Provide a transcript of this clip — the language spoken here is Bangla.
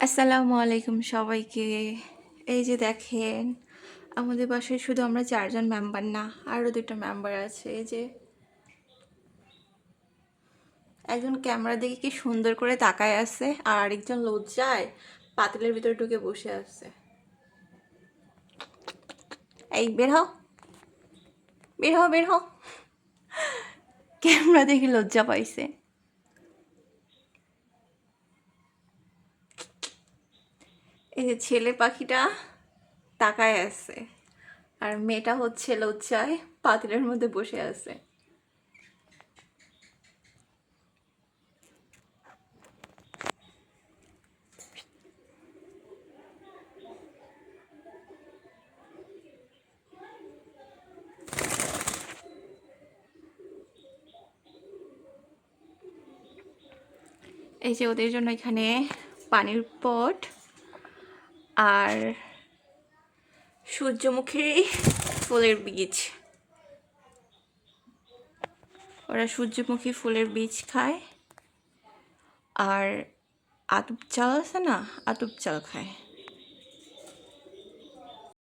আসসালামু আলাইকুম সবাইকে। এই যে দেখেন, আমাদের বাসায় শুধু আমরা চারজন মেম্বার না আরও দুটো মেম্বার আছে। এই যে একজন ক্যামেরা দেখে কি সুন্দর করে তাকায় আছে, আর আরেকজন লজ্জায় পাতিলের ভিতরে ঢুকে বসে আছে। এই, বের হও। বের হও বের হও। ক্যামেরা দেখে লজ্জা পাইছে। এই যে ছেলে পাখিটা তাকায় আছে। আর মেয়েটা হচ্ছে লজ্জায় পাতিলের মধ্যে বসে আছে। এই যে ওদের জন্য এখানে পানির পট আর সূর্যমুখী ফুলের বীজ। ওরা সূর্যমুখী ফুলের বীজ খায়। আর আতুপ চাল আছে না? আতুপ চাল খায়।